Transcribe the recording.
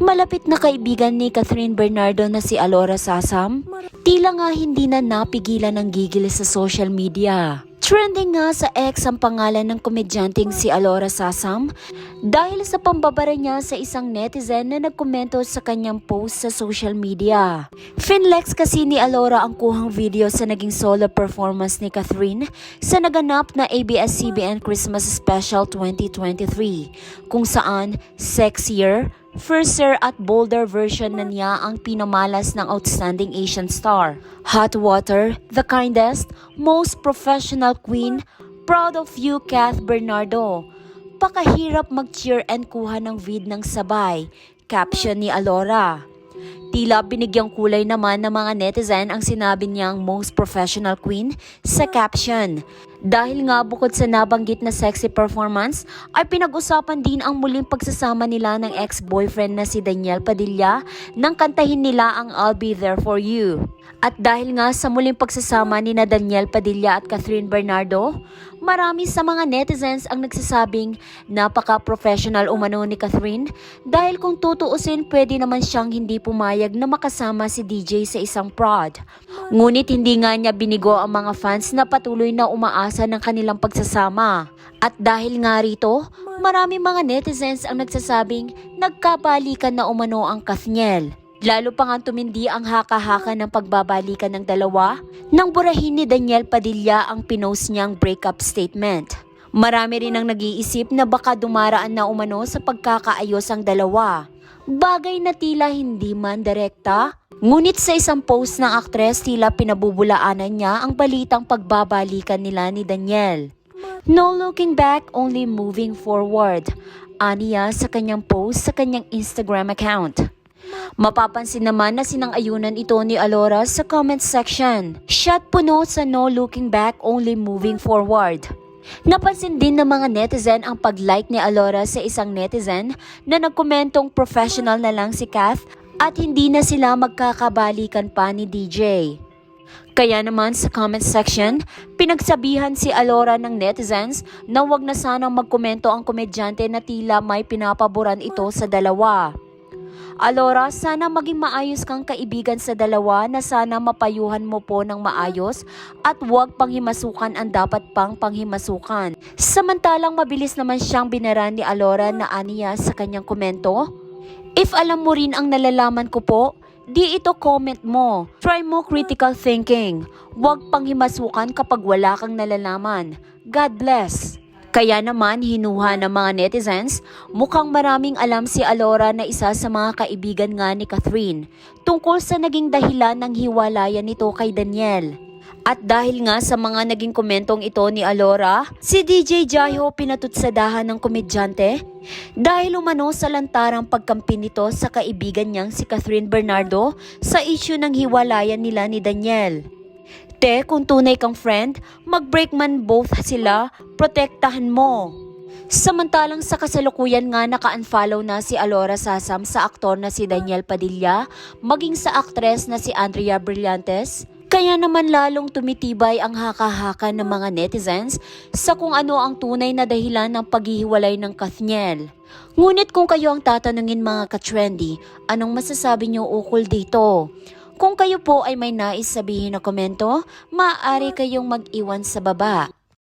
Malapit na kaibigan ni Catherine Bernardo na si Alora Sasam, tila nga hindi na napigilan ng gigil sa social media. Trending nga sa ex ang pangalan ng komedyanteng si Alora Sasam dahil sa pambabara niya sa isang netizen na nagkomento sa kanyang post sa social media. Finlex kasi ni Alora ang kuhang video sa naging solo performance ni Catherine sa naganap na ABS-CBN Christmas Special 2023 kung saan sexier, Firster at bolder version na niya ang pinamalas ng outstanding Asian star. Hot water, the kindest, most professional queen, proud of you Kath Bernardo. Pakahirap mag-cheer and kuha ng vid ng sabay. Caption ni Alora. Tila binigyang kulay naman ng mga netizen ang sinabi niyang most professional queen sa caption. Dahil nga bukod sa nabanggit na sexy performance, ay pinag-usapan din ang muling pagsasama nila ng ex-boyfriend na si Daniel Padilla nang kantahin nila ang I'll Be There For You. At dahil nga sa muling pagsasama ni na Daniel Padilla at Catherine Bernardo, marami sa mga netizens ang nagsasabing napaka-professional umano ni Catherine dahil kung tutuusin pwede naman siyang hindi pumayag na makasama si DJ sa isang prod. Ngunit hindi nga niya binigo ang mga fans na patuloy na umaasa ng kanilang pagsasama. At dahil nga rito, marami mga netizens ang nagsasabing nagkabalikan na umano ang Kathniel. Lalo pa nga tumindi ang haka-haka ng pagbabalikan ng dalawa nang burahin ni Daniel Padilla ang pinost niyang breakup statement. Marami rin ang nag-iisip na baka dumaraan na umano sa pagkakaayos ang dalawa. Bagay na tila hindi man direkta. Ngunit sa isang post ng aktres tila pinabubulaanan niya ang balitang pagbabalikan nila ni Daniel. No looking back, only moving forward. Aniya sa kanyang post sa kanyang Instagram account. Mapapansin naman na sinang-ayunan ito ni Alora sa comment section. Shot puno sa no looking back, only moving forward. Napansin din ng mga netizen ang pag-like ni Alora sa isang netizen na nagkomentong professional na lang si Kath at hindi na sila magkakabalikan pa ni DJ. Kaya naman sa comment section, pinagsabihan si Alora ng netizens na wag na sanang magkomento ang komedyante na tila may pinapaboran ito sa dalawa. Alora, sana maging maayos kang kaibigan sa dalawa na sana mapayuhan mo po ng maayos at huwag panghimasukan ang dapat pang panghimasukan. Samantalang mabilis naman siyang binaran ni Alora na aniya sa kanyang komento. If alam mo rin ang nalalaman ko po, di ito comment mo. Try mo critical thinking. Huwag panghimasukan kapag wala kang nalalaman. God bless. Kaya naman hinuha ng mga netizens, mukhang maraming alam si Alora na isa sa mga kaibigan nga ni Catherine tungkol sa naging dahilan ng hiwalayan nito kay Daniel. At dahil nga sa mga naging komentong ito ni Alora, si DJ Jaiho pinatutsadahan ng komedyante dahil umano sa lantarang pagkampi nito sa kaibigan niyang si Catherine Bernardo sa issue ng hiwalayan nila ni Daniel. Te, kung tunay kang friend, mag-break man both sila, protektahan mo. Samantalang sa kasalukuyan nga naka-unfollow na si Alora Sasam sa aktor na si Daniel Padilla, maging sa aktres na si Andrea Brillantes, kaya naman lalong tumitibay ang haka-haka ng mga netizens sa kung ano ang tunay na dahilan ng paghihiwalay ng Kathniel. Ngunit kung kayo ang tatanungin mga ka-trendy, anong masasabi niyo ukol dito? Kung kayo po ay may nais sabihin na komento, maaari kayong mag-iwan sa baba.